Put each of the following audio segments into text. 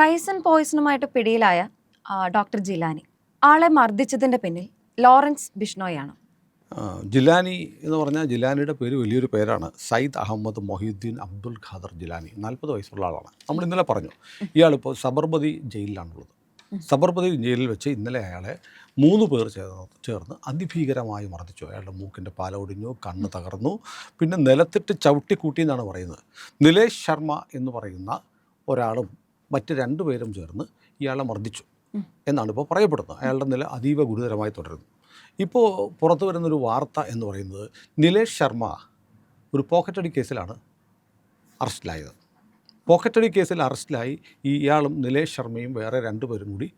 Ryzen പോയിസണുമായിട്ട് പിടിയിലായ doctor Jilani ആളെ മർദ്ദിച്ചതിന്റെ പിന്നിൽ ലോറൻസ് ബിഷ്ണോയാണ് ജിലാനി എന്ന് പറഞ്ഞാൽ ജിലാനിയുടെ പേര് വലിയൊരു പേരാണ്. സയ്യിദ് അഹമ്മദ് മൊഹീദ്ദീൻ അബ്ദുൽ ഖാദർ ജിലാനി നാൽപ്പത് വയസ്സുള്ള ആളാണ്. നമ്മൾ ഇന്നലെ പറഞ്ഞു ഇയാളിപ്പോൾ സബർമതി ജയിലിലാണുള്ളത്. സബർമതി ജയിലിൽ വെച്ച് ഇന്നലെ അയാളെ മൂന്ന് പേർ ചേർന്ന് ചേർന്ന് അതിഭീകരമായി മർദ്ദിച്ചു. അയാളുടെ മൂക്കിന്റെ പാല ഒടിഞ്ഞു കണ്ണ് തകർന്നു പിന്നെ നിലത്തിട്ട് ചവിട്ടിക്കൂട്ടി എന്നാണ് പറയുന്നത്. നിലേഷ് ശർമ്മ എന്ന് പറയുന്ന ഒരാളും മറ്റ് രണ്ടുപേരും ചേർന്ന് ഇയാളെ മർദ്ദിച്ചു എന്നാണ് ഇപ്പോൾ പറയപ്പെടുന്നത്. അയാളുടെ നില അതീവ ഗുരുതരമായി തുടരുന്നു. ഇപ്പോൾ പുറത്തു വരുന്നൊരു വാർത്ത എന്ന് പറയുന്നത് നിലേഷ് ശർമ്മ ഒരു പോക്കറ്റടി കേസിലാണ് അറസ്റ്റിലായത്. പോക്കറ്റടി കേസിൽ അറസ്റ്റിലായി ഇയാളും നിലേഷ് ശർമ്മയും വേറെ രണ്ടുപേരും കൂടി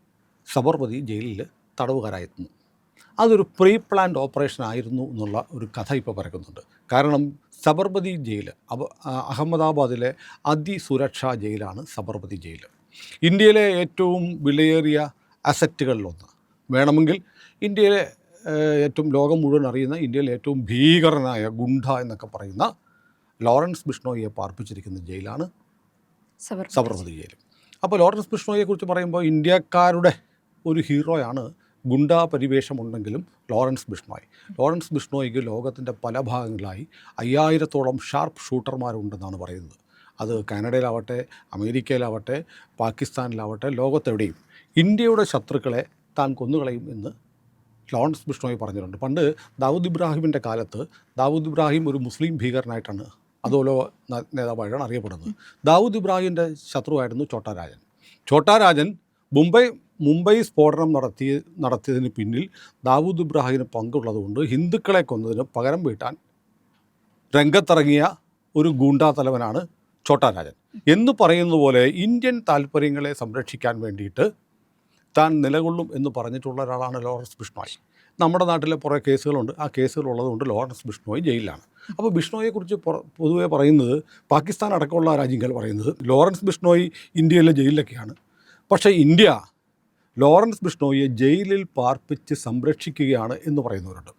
സബർമതി ജയിലിൽ തടവുകാരായിരുന്നു അതൊരു പ്രീ പ്ലാൻഡ് ഓപ്പറേഷൻ ആയിരുന്നു എന്നുള്ള ഒരു കഥ ഇപ്പോൾ പറയുന്നുണ്ട്. കാരണം സബർമതി ജയിൽ അബ അഹമ്മദാബാദിലെ അതിസുരക്ഷാ ജയിലാണ് സബർമതി ജയിൽ ഇന്ത്യയിലെ ഏറ്റവും വിലയേറിയ അസറ്റുകളിലൊന്ന് വേണമെങ്കിൽ ഇന്ത്യയിലെ ഏറ്റവും ലോകം മുഴുവൻ അറിയുന്ന ഇന്ത്യയിലെ ഏറ്റവും ഭീകരനായ ഗുണ്ട എന്നൊക്കെ പറയുന്ന ലോറൻസ് ബിഷ്ണോയിയെ പാർപ്പിച്ചിരിക്കുന്ന ജയിലാണ് സബർമതി ജയിൽ അപ്പോൾ ലോറൻസ് ബിഷ്ണോയെക്കുറിച്ച് പറയുമ്പോൾ ഇന്ത്യക്കാരുടെ ഒരു ഹീറോയാണ് ഗുണ്ടാ പരിവേഷമുണ്ടെങ്കിലും ലോറൻസ് ബിഷ്ണോയ് ലോറൻസ് ബിഷ്ണോയ്ക്ക് ലോകത്തിന്റെ പല ഭാഗങ്ങളിലായി അയ്യായിരത്തോളം ഷാർപ്പ് ഷൂട്ടർമാരുണ്ടെന്നാണ് പറയുന്നത്. അത് കാനഡയിലാവട്ടെ അമേരിക്കയിലാവട്ടെ പാകിസ്ഥാനിലാവട്ടെ ലോകത്തെവിടെയും. ഇന്ത്യയുടെ ശത്രുക്കളെ താൻ കൊന്നുകളയും എന്ന് ലോറൻസ് ബിഷ്ണോയ് പറഞ്ഞിട്ടുണ്ട്. പണ്ട് ദാവൂദ് ഇബ്രാഹിമിന്റെ കാലത്ത് ദാവൂദ് ഇബ്രാഹിം ഒരു മുസ്ലിം ഭീകരനായിട്ടാണ് അതോലോ നേതാവായിട്ടാണ് അറിയപ്പെടുന്നത്. ദാവൂദ് ഇബ്രാഹിമിന്റെ ശത്രുവായിരുന്നു ചോട്ടാരാജൻ ചോട്ടാരാജൻ മുംബൈ മുംബൈ സ്ഫോടനം നടത്തി നടത്തിയതിന് പിന്നിൽ ദാവൂദ് ഇബ്രാഹിമിന് പങ്കുള്ളതുകൊണ്ട് ഹിന്ദുക്കളെ കൊന്നതിന് പകരം വീട്ടാൻ രംഗത്തിറങ്ങിയ ഒരു ഗൂണ്ടാ തലവനാണ് ചോട്ടാരാജൻ എന്ന് പറയുന്ന പോലെ ഇന്ത്യൻ താല്പര്യങ്ങളെ സംരക്ഷിക്കാൻ വേണ്ടിയിട്ട് താൻ നിലകൊള്ളും എന്ന് പറഞ്ഞിട്ടുള്ള ഒരാളാണ് ലോറൻസ് ബിഷ്ണോയ്. നമ്മുടെ നാട്ടിലെ കുറേ കേസുകളുണ്ട്. ആ കേസുകൾ ഉള്ളതുകൊണ്ട് ലോറൻസ് ബിഷ്ണോയ് ജയിലിലാണ്. അപ്പോൾ ബിഷ്ണോയെക്കുറിച്ച് പൊതുവെ പറയുന്നത് പാകിസ്ഥാൻ അടക്കമുള്ള രാജ്യങ്ങൾ പറയുന്നത് ലോറൻസ് ബിഷ്ണോയ് ഇന്ത്യയിലെ ജയിലിലൊക്കെയാണ്. പക്ഷേ ഇന്ത്യ ലോറൻസ് ബിഷ്ണോയിയെ ജയിലിൽ പാർപ്പിച്ച് സംരക്ഷിക്കുകയാണ് എന്ന് പറയുന്നവരുണ്ട്.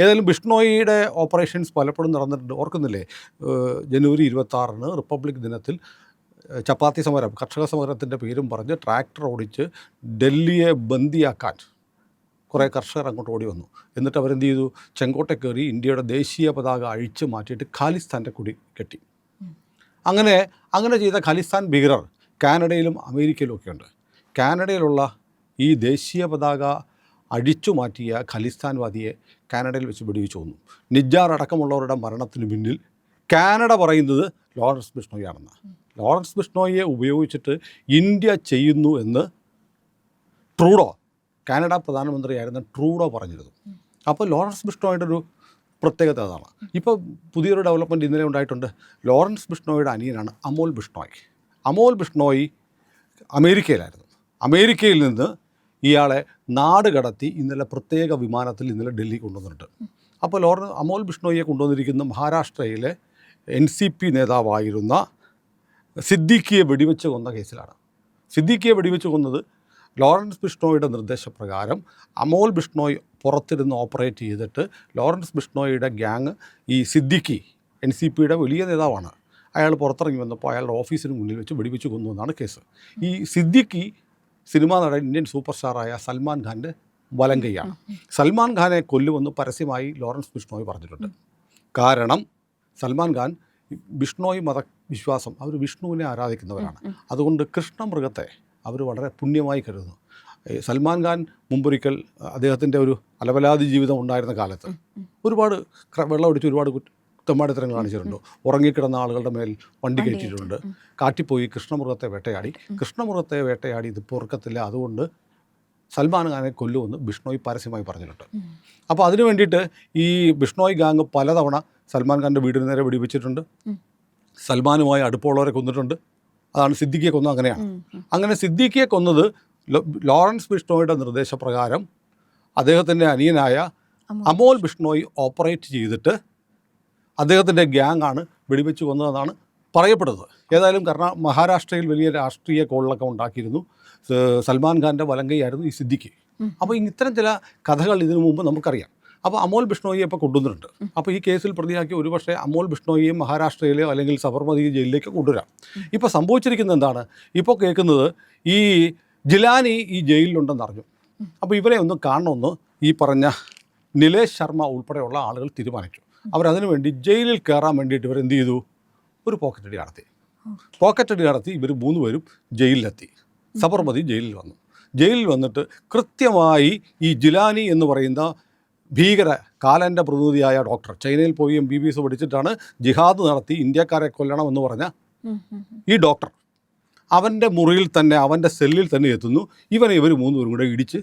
ഏതായാലും ബിഷ്ണോയിയുടെ ഓപ്പറേഷൻസ് പലപ്പോഴും നടന്നിട്ടുണ്ട്. ഓർക്കുന്നില്ലേ? ജനുവരി ഇരുപത്താറിന് റിപ്പബ്ലിക് ദിനത്തിൽ ചപ്പാത്തി സമരം കർഷക സമരത്തിന്റെ പേരും പറഞ്ഞ് ട്രാക്ടർ ഓടിച്ച് ഡൽഹിയെ ബന്ദിയാക്കാൻ കുറേ കർഷകർ അങ്ങോട്ട് ഓടി വന്നു. എന്നിട്ട് അവരെന്ത് ചെയ്തു? ചെങ്കോട്ടെ കയറി ഇന്ത്യയുടെ ദേശീയ പതാക അഴിച്ച് മാറ്റിയിട്ട് ഖാലിസ്ഥാന്റെ കുടി കെട്ടി. അങ്ങനെ അങ്ങനെ ചെയ്ത ഖാലിസ്ഥാൻ ഭീകരർ കാനഡയിലും അമേരിക്കയിലും ഒക്കെ ഉണ്ട്. കാനഡയിലുള്ള ഈ ദേശീയ പതാക അടിച്ചു മാറ്റിയ ഖലിസ്ഥാൻവാദിയെ കാനഡയിൽ വെച്ച് വെടിവെച്ച് കൊന്നു. നിജാർ അടക്കമുള്ളവരുടെ മരണത്തിന് പിന്നിൽ കാനഡ പറയുന്നത് ലോറൻസ് ബിഷ്ണോയാണെന്ന് ലോറൻസ് ബിഷ്ണോയെ ഉപയോഗിച്ചിട്ട് ഇന്ത്യ ചെയ്യുന്നു എന്ന് ട്രൂഡോ കാനഡ പ്രധാനമന്ത്രിയായിരുന്ന ട്രൂഡോ പറഞ്ഞിരുന്നു. അപ്പോൾ ലോറൻസ് ബിഷ്ണോയുടെ ഒരു പ്രത്യേകത അതാണ്. ഇപ്പോൾ പുതിയൊരു ഡെവലപ്മെന്റ് ഇന്നലെ ഉണ്ടായിട്ടുണ്ട്. ലോറൻസ് ബിഷ്ണോയുടെ അനിയനാണ് അമോൽ ബിഷ്ണോയ്. അമോൽ ബിഷ്ണോയ് അമേരിക്കയിലായിരുന്നു. അമേരിക്കയിൽ നിന്ന് ഇയാളെ നാട് കടത്തി ഇന്നലെ പ്രത്യേക വിമാനത്തിൽ ഇന്നലെ ഡൽഹി കൊണ്ടുവന്നിട്ടുണ്ട്. അപ്പോൾ ലോറൻ അമോൽ ബിഷ്ണോയെ കൊണ്ടുവന്നിരിക്കുന്ന മഹാരാഷ്ട്രയിലെ എൻ സി പി നേതാവായിരുന്ന സിദ്ദിഖിയെ വെടിവെച്ച് കൊന്ന കേസിലാണ്. സിദ്ദിഖിയെ വെടിവെച്ച് കൊന്നത് ലോറൻസ് ബിഷ്ണോയുടെ നിർദ്ദേശപ്രകാരം അമോൽ ബിഷ്ണോയ് പുറത്തിരുന്ന് ഓപ്പറേറ്റ് ചെയ്തിട്ട് ലോറൻസ് ബിഷ്ണോയുടെ ഗ്യാങ് ഈ സിദ്ദിഖി എൻ സി പിയുടെ വലിയ നേതാവാണ്. അയാൾ പുറത്തിറങ്ങി വന്നപ്പോൾ അയാളുടെ ഓഫീസിന് മുന്നിൽ വെച്ച് വെടിവെച്ച് കൊന്നു എന്നാണ് കേസ്. ഈ സിദ്ദിഖി സിനിമാ നടൻ ഇന്ത്യൻ സൂപ്പർ സ്റ്റാറായ സൽമാൻ ഖാന്റെ വലം കൈയാണ് സൽമാൻ ഖാനെ കൊല്ലുമെന്ന് പരസ്യമായി ലോറൻസ് ബിഷ്ണോയ് പറഞ്ഞിട്ടുണ്ട്. കാരണം സൽമാൻ ഖാൻ ബിഷ്ണോയ് മത വിശ്വാസം അവർ വിഷ്ണുവിനെ ആരാധിക്കുന്നവരാണ്. അതുകൊണ്ട് കൃഷ്ണമൃഗത്തെ അവർ വളരെ പുണ്യമായി കരുതുന്നു. സൽമാൻ ഖാൻ മുമ്പൊരിക്കൽ അദ്ദേഹത്തിന്റെ ഒരു അലവലാതി ജീവിതം ഉണ്ടായിരുന്ന കാലത്ത് ഒരുപാട് വെള്ളം ഒടിച്ച് ഒരുപാട് കുറ്റ- തെമ്മാടിത്തരം കാണിച്ചിട്ടുണ്ട്. ഉറങ്ങിക്കിടന്ന ആളുകളുടെ മേൽ വണ്ടി കയറ്റിയിട്ടുണ്ട്. കാറ്റിപ്പോയി കൃഷ്ണമൃഗത്തെ വേട്ടയാടി. കൃഷ്ണമൃഗത്തെ വേട്ടയാടി ഇത് പൊറുക്കത്തില്ല. അതുകൊണ്ട് സൽമാൻ ഖാനെ കൊല്ലുമെന്ന് ബിഷ്ണോയ് പരസ്യമായി പറഞ്ഞിട്ടുണ്ട്. അപ്പോൾ അതിനു വേണ്ടിയിട്ട് ഈ ബിഷ്ണോയ് ഗാങ് പലതവണ സൽമാൻ ഖാന്റെ വീടിന് നേരെ വെടിവെച്ചിട്ടുണ്ട്. സൽമാനുമായി അടുപ്പമുള്ളവരെ കൊന്നിട്ടുണ്ട്. അതാണ് സിദ്ദിഖിയെ കൊന്നത് അങ്ങനെയാണ്. അങ്ങനെ സിദ്ദിഖിയെ കൊന്നത് ലോറൻസ് ബിഷ്ണോയുടെ നിർദ്ദേശപ്രകാരം അദ്ദേഹത്തിന്റെ അനിയനായ അമോൽ ബിഷ്ണോയ് ഓപ്പറേറ്റ് ചെയ്തിട്ട് അദ്ദേഹത്തിന്റെ ഗ്യാങ് ആണ് വെടിവെച്ച് കൊന്നതെന്നാണ് പറയപ്പെടുന്നത്. ഏതായാലും കർണാ മഹാരാഷ്ട്രയിൽ വലിയ രാഷ്ട്രീയ കോളിലൊക്കെ ഉണ്ടാക്കിയിരുന്നു. സൽമാൻ ഖാന്റെ വലങ്കയായിരുന്നു ഈ സിദ്ദിഖ്. അപ്പോൾ ഇത്തരം ചില കഥകൾ ഇതിനു മുമ്പ് നമുക്കറിയാം. അപ്പോൾ അമോൽ ബിഷ്ണോയിയെ ഇപ്പോൾ കൊണ്ടുവന്നിട്ടുണ്ട്. അപ്പോൾ ഈ കേസിൽ പ്രതിയാക്കി ഒരു ഒരുപക്ഷെ അമോൽ ബിഷ്ണോയിയും മഹാരാഷ്ട്രയിലെയോ അല്ലെങ്കിൽ സബർമതി ജയിലിലേക്ക് കൊണ്ടുവരാം. ഇപ്പോൾ സംഭവിച്ചിരിക്കുന്നത് എന്താണ്? ഇപ്പോൾ കേൾക്കുന്നത് ഈ ജിലാനി ഈ ജയിലിലുണ്ടെന്ന് അറിഞ്ഞു. അപ്പോൾ ഇവരെ ഒന്ന് കാണണമെന്ന് ഈ പറഞ്ഞ നിലേഷ് ശർമ്മ ഉൾപ്പെടെയുള്ള ആളുകൾ തീരുമാനിച്ചു. അവരതിനു വേണ്ടി ജയിലിൽ കയറാൻ വേണ്ടിയിട്ട് ഇവർ എന്ത് ചെയ്തു? ഒരു പോക്കറ്റ് അടി നടത്തി. പോക്കറ്റ് അടി നടത്തി ഇവർ മൂന്ന് പേരും ജയിലിലെത്തി. സബർമതി ജയിലിൽ വന്നു. ജയിലിൽ വന്നിട്ട് കൃത്യമായി ഈ ജിലാനി എന്ന് പറയുന്ന ഭീകര കാലന്റെ പ്രതിനിധിയായ ഡോക്ടർ ചൈനയിൽ പോയി എം ബി ബി എസ് പഠിച്ചിട്ടാണ് ജിഹാദ് നടത്തി ഇന്ത്യക്കാരെ കൊല്ലണം എന്ന് പറഞ്ഞ ഈ ഡോക്ടർ അവന്റെ മുറിയിൽ തന്നെ അവന്റെ സെല്ലിൽ തന്നെ എത്തുന്നു. ഇവനെ ഇവർ മൂന്നുപേരും കൂടെ ഇടിച്ച്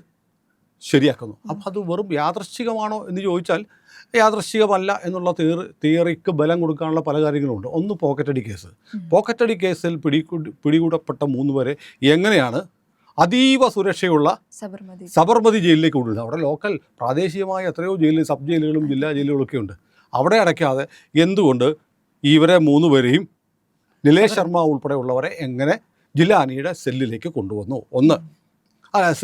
ശരിയാക്കുന്നു. അപ്പം അത് വെറും യാദൃശ്ചികമാണോ എന്ന് ചോദിച്ചാൽ യാദൃശ്ചികമല്ല എന്നുള്ള തിയറി തിയറിക്ക് ബലം കൊടുക്കാനുള്ള പല കാര്യങ്ങളുണ്ട്. ഒന്ന് പോക്കറ്റടി കേസ് പോക്കറ്റടി കേസിൽ പിടികൂടി പിടികൂടപ്പെട്ട മൂന്ന് പേരെ എങ്ങനെയാണ് അതീവ സുരക്ഷയുള്ള സബർമതി. സബർമതി ജയിലിലേക്ക് കൊണ്ടുവരുന്നത്? അവിടെ ലോക്കൽ പ്രാദേശികമായ എത്രയോ ജയിലിൽ സബ് ജയിലുകളും ജില്ലാ ജയിലുകളും ഒക്കെ ഉണ്ട്. അവിടെ അടയ്ക്കാതെ എന്തുകൊണ്ട് ഇവരെ മൂന്ന് പേരെയും നിലേഷ് ശർമ്മ ഉൾപ്പെടെയുള്ളവരെ എങ്ങനെ ജില്ലാനിയുടെ സെല്ലിലേക്ക് കൊണ്ടുവന്നു? ഒന്ന്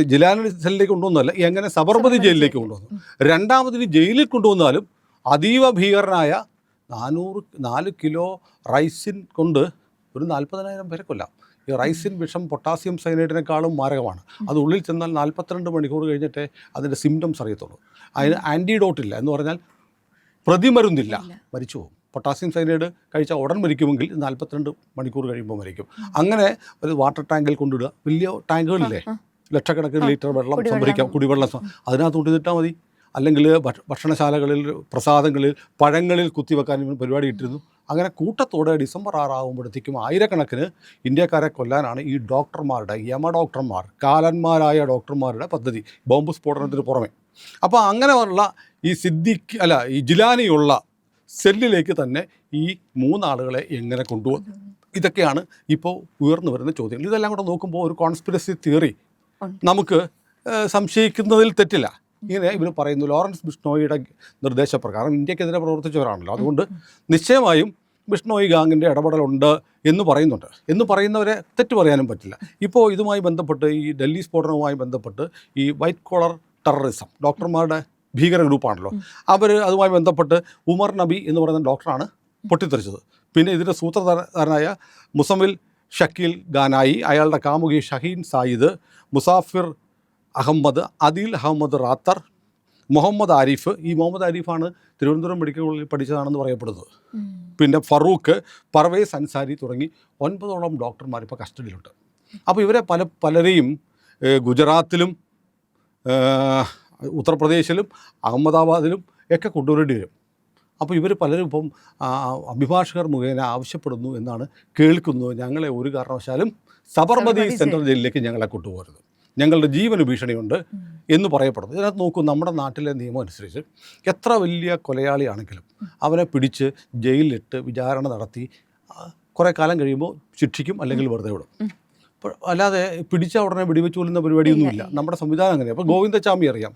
ജിലാനി സെല്ലിലേക്ക് കൊണ്ടുവന്നല്ല എങ്ങനെ സബർമതി ജയിലിലേക്ക് കൊണ്ടുവന്നു. രണ്ടാമതിന് ജയിലിൽ കൊണ്ടുവന്നാലും അതീവ ഭീകരനായ നാനൂറ് നാല് കിലോ റൈസിൻ കൊണ്ട് ഒരു നാൽപ്പതിനായിരം പേരെ കൊല്ലാം. ഈ റൈസിൻ വിഷം പൊട്ടാസ്യം സൈനൈഡിനേക്കാളും മാരകമാണ്. അത് ഉള്ളിൽ ചെന്നാൽ നാൽപ്പത്തിരണ്ട് മണിക്കൂർ കഴിഞ്ഞിട്ടേ അതിന്റെ സിംറ്റംസ് അറിയത്തുള്ളൂ. അതിന് ആന്റിഡോട്ട് ഇല്ല എന്ന് പറഞ്ഞാൽ പ്രതിമരുന്നില്ല. മരിച്ചു പോകും പൊട്ടാസ്യം സൈനൈഡ് കഴിച്ചാൽ ഉടൻ മരിക്കുമെങ്കിൽ നാൽപ്പത്തിരണ്ട് മണിക്കൂർ കഴിയുമ്പോൾ മരിക്കും. അങ്ങനെ ഒരു വാട്ടർ ടാങ്കിൽ കൊണ്ടിടുക. വലിയ ടാങ്കുകളില്ലേ? ലക്ഷക്കണക്കിന് ലിറ്റർ വെള്ളം. സംഭരിക്കാം കുടിവെള്ളം അതിനകത്ത് കൊണ്ടുവന്നിട്ടാൽ മതി അല്ലെങ്കിൽ ഭക്ഷ- ഭക്ഷണശാലകളിൽ പ്രസാദങ്ങളിൽ പഴങ്ങളിൽ കുത്തിവെക്കാൻ പരിപാടി ഇട്ടിരുന്നു അങ്ങനെ കൂട്ടത്തോടെ ഡിസംബർ ആറാകുമ്പോഴത്തേക്കും ആയിരക്കണക്കിന് ഇന്ത്യക്കാരെ കൊല്ലാനാണ് ഈ ഡോക്ടർമാരുടെ യമ ഡോക്ടർമാർ കാലന്മാരായ ഡോക്ടർമാരുടെ പദ്ധതി ബോംബ് സ്ഫോടനത്തിന് പുറമെ അപ്പോൾ അങ്ങനെയുള്ള ഈ സിദ്ദിഖ് അല്ല ഈ ജിലാനിയുള്ള സെല്ലിലേക്ക് തന്നെ ഈ മൂന്നാളുകളെ എങ്ങനെ കൊണ്ടുവന്നു ഇതൊക്കെയാണ് ഇപ്പോൾ ഉയർന്നു വരുന്ന ചോദ്യങ്ങൾ ഇതെല്ലാം കൂടെ നോക്കുമ്പോൾ ഒരു കോൺസ്പിറസി തിയറി. നമുക്ക് സംശയിക്കുന്നതിൽ തെറ്റില്ല. ഇങ്ങനെ ഇവർ പറയുന്നു ലോറൻസ് ബിഷ്ണോയിയുടെ നിർദ്ദേശപ്രകാരം. ഇന്ത്യക്കെതിരെ പ്രവർത്തിച്ചവരാണല്ലോ. അതുകൊണ്ട് നിശ്ചയമായും ബിഷ്ണോയി ഗാങ്ങിന്റെ ഇടപെടലുണ്ട് എന്ന് പറയുന്നുണ്ട്. എന്ന് പറയുന്നവരെ തെറ്റ് പറയാനും പറ്റില്ല. ഇപ്പോൾ ഇതുമായി ബന്ധപ്പെട്ട് ഈ ഡൽഹി സ്ഫോടനവുമായി ബന്ധപ്പെട്ട് ഈ വൈറ്റ് കോളർ ടെററിസം ഡോക്ടർമാരുടെ ഭീകര ഗ്രൂപ്പാണല്ലോ. അവർ അതുമായി ബന്ധപ്പെട്ട് ഉമർ നബി എന്ന് പറയുന്ന ഡോക്ടറാണ് പൊട്ടിത്തെറിച്ചത്. പിന്നെ ഇതിന്റെ സൂത്രധാരനായ മുസമിൽ ഷക്കീൽ ഗാനായി അയാളുടെ കാമുകി ഷഹീൻ സായിദ് മുസാഫിർ അഹമ്മദ് അദിൽ അഹമ്മദ് റാത്തർ മുഹമ്മദ് ആരിഫ്. ഈ മുഹമ്മദ് ആരിഫാണ് തിരുവനന്തപുരം മെഡിക്കൽ കോളേജിൽ പഠിച്ചതാണെന്ന് പറയപ്പെടുന്നത്. പിന്നെ ഫറൂഖ് പർവേസ് അൻസാരി തുടങ്ങി ഒൻപതോളം ഡോക്ടർമാർ ഇപ്പോൾ കസ്റ്റഡിയിലുണ്ട്. അപ്പോൾ ഇവരെ പല പലരെയും ഗുജറാത്തിലും ഉത്തർപ്രദേശിലും അഹമ്മദാബാദിലും ഒക്കെ കൊണ്ടുവരേണ്ടി വരും. അപ്പോൾ ഇവർ പലരും ഇപ്പം അഭിഭാഷകർ മുഖേന ആവശ്യപ്പെടുന്നു എന്നാണ് കേൾക്കുന്നത്. ഞങ്ങളെ ഒരു കാരണവശാലും സബർമതി സെൻട്രൽ ജയിലിലേക്ക് ഞങ്ങളെ കൊണ്ടുപോകരുത്. ഞങ്ങളുടെ ജീവന് ഭീഷണിയുണ്ട് എന്ന് പറയപ്പെടുന്നു ഇതിനകത്ത് നോക്കൂ നമ്മുടെ നാട്ടിലെ നിയമം അനുസരിച്ച് എത്ര വലിയ കൊലയാളിയാണെങ്കിലും അവനെ പിടിച്ച് ജയിലിലിട്ട് വിചാരണ നടത്തി കുറേ കാലം കഴിയുമ്പോൾ ശിക്ഷിക്കും അല്ലെങ്കിൽ വെറുതെ വിടും. അല്ലാതെ പിടിച്ച ഉടനെ വെടിവെച്ച് കൊല്ലുന്ന പരിപാടിയൊന്നുമില്ല. നമ്മുടെ സംവിധാനം അങ്ങനെ അപ്പോൾ ഗോവിന്ദച്ചാമി അറിയാം.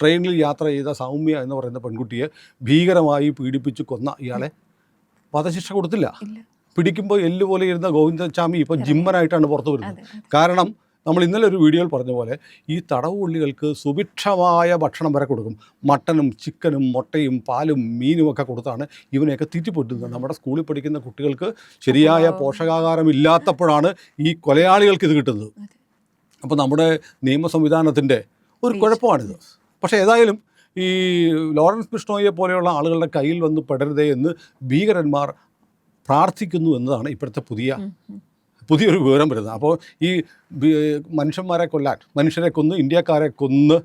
ട്രെയിനിൽ യാത്ര ചെയ്ത സൗമ്യ എന്ന് പറയുന്ന പെൺകുട്ടിയെ ഭീകരമായി പീഡിപ്പിച്ച് കൊന്ന ഇയാളെ വധശിക്ഷ കൊടുത്തില്ല. പിടിക്കുമ്പോൾ എല്ല് പോലെ ഇരുന്ന ഗോവിന്ദച്ചാമി ഇപ്പോൾ ജിമ്മനായിട്ടാണ് പുറത്തു വരുന്നത്. കാരണം നമ്മൾ ഇന്നലെ ഒരു വീഡിയോയിൽ പറഞ്ഞ പോലെ ഈ തടവുള്ളികൾക്ക് സുഭിക്ഷമായ ഭക്ഷണം വരെ കൊടുക്കും. മട്ടനും ചിക്കനും മുട്ടയും പാലും മീനും ഒക്കെ കൊടുത്താണ് ഇവനെയൊക്കെ തീറ്റിപ്പൊട്ടുന്നത് നമ്മുടെ സ്കൂളിൽ പഠിക്കുന്ന കുട്ടികൾക്ക് ശരിയായ പോഷകാഹാരം ഇല്ലാത്തപ്പോഴാണ് ഈ കൊലയാളികൾക്ക് ഇത് കിട്ടുന്നത്. അപ്പോൾ നമ്മുടെ നിയമ സംവിധാനത്തിന്റെ ഒരു കുഴപ്പമാണിത്. പക്ഷേ ഏതായാലും ഈ ലോറൻസ് ബിഷ്ണോയെ പോലെയുള്ള ആളുകളുടെ കയ്യിൽ വന്ന് പെടരുതേ എന്ന് ഭീകരന്മാർ പ്രാർത്ഥിക്കുന്നു എന്നതാണ് ഇപ്പോഴത്തെ പുതിയ പുതിയൊരു വിവരം വരുന്നത്. അപ്പോൾ ഈ മനുഷ്യന്മാരെ കൊല്ലാൻ മനുഷ്യരെ കൊന്ന് ഇന്ത്യക്കാരെ കൊന്ന്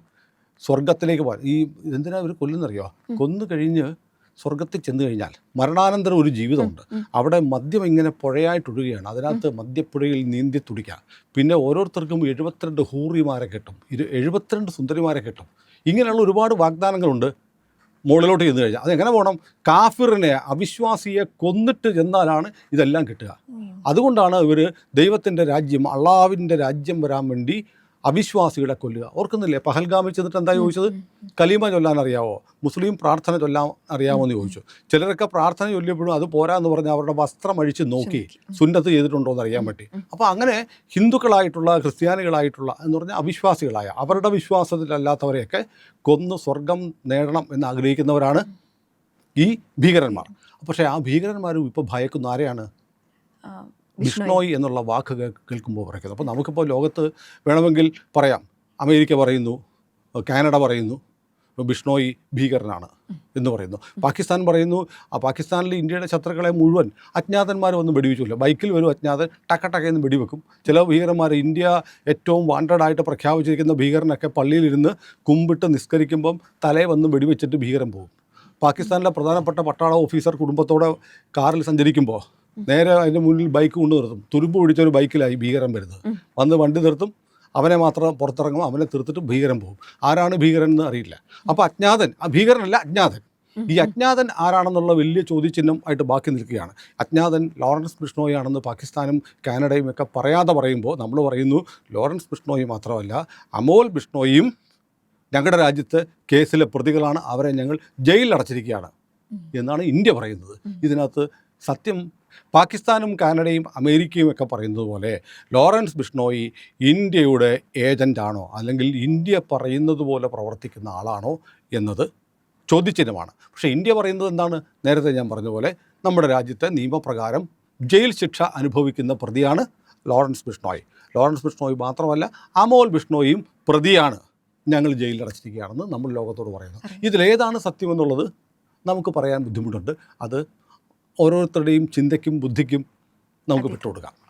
സ്വർഗത്തിലേക്ക് പോകാൻ ഈ എന്തിനാ ഇവർ കൊല്ലുന്നറിയോ? കൊന്നു കഴിഞ്ഞ് സ്വർഗത്തിൽ ചെന്ന് കഴിഞ്ഞാൽ മരണാനന്തരം ഒരു ജീവിതമുണ്ട്. അവിടെ മദ്യം ഇങ്ങനെ പുഴയായിട്ടൊഴുകയാണ്. അതിനകത്ത് മദ്യപ്പുഴയിൽ നീന്തി തുടിക്കുക പിന്നെ ഓരോരുത്തർക്കും എഴുപത്തിരണ്ട് ഹൂറിമാരെ കിട്ടും. ഇരു എഴുപത്തിരണ്ട് സുന്ദരിമാരെ കിട്ടും. ഇങ്ങനെയുള്ള ഒരുപാട് വാഗ്ദാനങ്ങളുണ്ട്. മുകളിലോട്ട് ചെന്ന് കഴിഞ്ഞാൽ അതെങ്ങനെ പോകണം? കാഫിറിനെ അവിശ്വാസിയെ കൊന്നിട്ട് ചെന്നാലാണ് ഇതെല്ലാം കിട്ടുക. അതുകൊണ്ടാണ് ഇവർ ദൈവത്തിന്റെ രാജ്യം അള്ളാവിന്റെ രാജ്യം വരാൻ വേണ്ടി അവിശ്വാസികളെ കൊല്ലുക. ഓർക്കുന്നില്ലേ? പഹൽഗാമിൽ ചെന്നിട്ട് എന്താ ചോദിച്ചത്? കലീമ ചൊല്ലാൻ അറിയാവോ? മുസ്ലിം പ്രാർത്ഥന ചൊല്ലാൻ അറിയാമോ എന്ന് ചോദിച്ചു. ചിലരൊക്കെ പ്രാർത്ഥന ചൊല്ലിയപ്പോഴും അത് പോരാന്ന് പറഞ്ഞ് അവരുടെ വസ്ത്രം അഴിച്ച് നോക്കി സുന്നത്ത് ചെയ്തിട്ടുണ്ടോ എന്ന് അറിയാൻ പറ്റി. അപ്പോൾ അങ്ങനെ ഹിന്ദുക്കളായിട്ടുള്ള ക്രിസ്ത്യാനികളായിട്ടുള്ള എന്ന് പറഞ്ഞാൽ അവിശ്വാസികളായ അവരുടെ വിശ്വാസത്തിലല്ലാത്തവരെയൊക്കെ കൊന്ന് സ്വർഗം നേടണം എന്ന് ആഗ്രഹിക്കുന്നവരാണ് ഈ ഭീകരന്മാർ. പക്ഷേ ആ ഭീകരന്മാരും ഇപ്പോൾ ഭയക്കുന്ന ആരെയാണ്? ബിഷ്ണോയ് എന്നുള്ള വാക്ക് കേൾക്കുമ്പോൾ പറയുന്നത്. അപ്പോൾ നമുക്കിപ്പോൾ ലോകത്ത് വേണമെങ്കിൽ പറയാം. അമേരിക്ക പറയുന്നു കാനഡ പറയുന്നു ബിഷ്ണോയ് ഭീകരനാണ് എന്ന് പറയുന്നു. പാകിസ്ഥാൻ പറയുന്നു ആ പാകിസ്ഥാനിൽ ഇന്ത്യയുടെ ശത്രുക്കളെ മുഴുവൻ അജ്ഞാതന്മാർ ഒന്നും വെടിവെച്ചില്ല ബൈക്കിൽ വരും അജ്ഞാതൻ ടക്ക ടക്കയെന്ന് വെടിവെക്കും. ചില ഭീകരന്മാർ ഇന്ത്യ ഏറ്റവും വാണ്ടഡ് ആയിട്ട് പ്രഖ്യാപിച്ചിരിക്കുന്ന ഭീകരനൊക്കെ പള്ളിയിലിരുന്ന് കുമ്പിട്ട് നിസ്കരിക്കുമ്പം തലേ വന്ന് വെടിവെച്ചിട്ട് ഭീകരം പോകും. പാകിസ്ഥാനിലെ പ്രധാനപ്പെട്ട പട്ടാള ഓഫീസർ കുടുംബത്തോടെ കാറിൽ സഞ്ചരിക്കുമ്പോൾ നേരെ അതിന്റെ മുന്നിൽ ബൈക്ക് കൊണ്ടു നിർത്തും. തുരുമ്പ് പിടിച്ചൊരു ബൈക്കിലായി ഭീകരൻ വരുന്നത്. വന്ന് വണ്ടി നിർത്തും. അവനെ മാത്രം പുറത്തിറങ്ങും. അവനെ തീർത്തിട്ട് ഭീകരൻ പോകും. ആരാണ് ഭീകരൻ എന്ന് അറിയില്ല. അപ്പോൾ അജ്ഞാതൻ ആ ഭീകരനല്ല അജ്ഞാതൻ. ഈ അജ്ഞാതൻ ആരാണെന്നുള്ള വലിയ ചോദ്യചിഹ്നം ആയിട്ട് ബാക്കി നിൽക്കുകയാണ്. അജ്ഞാതൻ ലോറൻസ് ബിഷ്ണോയാണെന്ന് പാകിസ്ഥാനും കാനഡയും ഒക്കെ പറയാതെ പറയുമ്പോൾ നമ്മൾ പറയുന്നു ലോറൻസ് ബിഷ്ണോയി മാത്രമല്ല അമോൽ ബിഷ്ണോയും ഞങ്ങളുടെ രാജ്യത്ത് കേസിലെ പ്രതികളാണ്. അവരെ ഞങ്ങൾ ജയിലിൽ അടച്ചിരിക്കുകയാണ് എന്നാണ് ഇന്ത്യ പറയുന്നത്. ഇതിനകത്ത് സത്യം പാകിസ്ഥാനും കാനഡയും അമേരിക്കയും ഒക്കെ പറയുന്നത് പോലെ ലോറൻസ് ബിഷ്ണോയി ഇന്ത്യയുടെ ഏജന്റാണോ അല്ലെങ്കിൽ ഇന്ത്യ പറയുന്നത് പോലെ പ്രവർത്തിക്കുന്ന ആളാണോ എന്നത് ചോദ്യചിഹ്നമാണ്. പക്ഷേ ഇന്ത്യ പറയുന്നത് എന്താണ്? നേരത്തെ ഞാൻ പറഞ്ഞ പോലെ നമ്മുടെ രാജ്യത്തെ നിയമപ്രകാരം ജയിൽ ശിക്ഷ അനുഭവിക്കുന്ന പ്രതിയാണ് ലോറൻസ് ബിഷ്ണോയ്. ലോറൻസ് ബിഷ്ണോയ് മാത്രമല്ല അമോൽ ബിഷ്ണോയും പ്രതിയാണ് ഞങ്ങൾ ജയിലിൽ അടച്ചിരിക്കുകയാണെന്ന് നമ്മൾ ലോകത്തോട് പറയുന്നത് ഇതിലേതാണ് സത്യമെന്നുള്ളത് നമുക്ക് പറയാൻ ബുദ്ധിമുട്ടുണ്ട്. അത് ഓരോരുത്തരുടെയും ചിന്തയ്ക്കും ബുദ്ധിക്കും നമുക്ക് വിട്ടുകൊടുക്കാം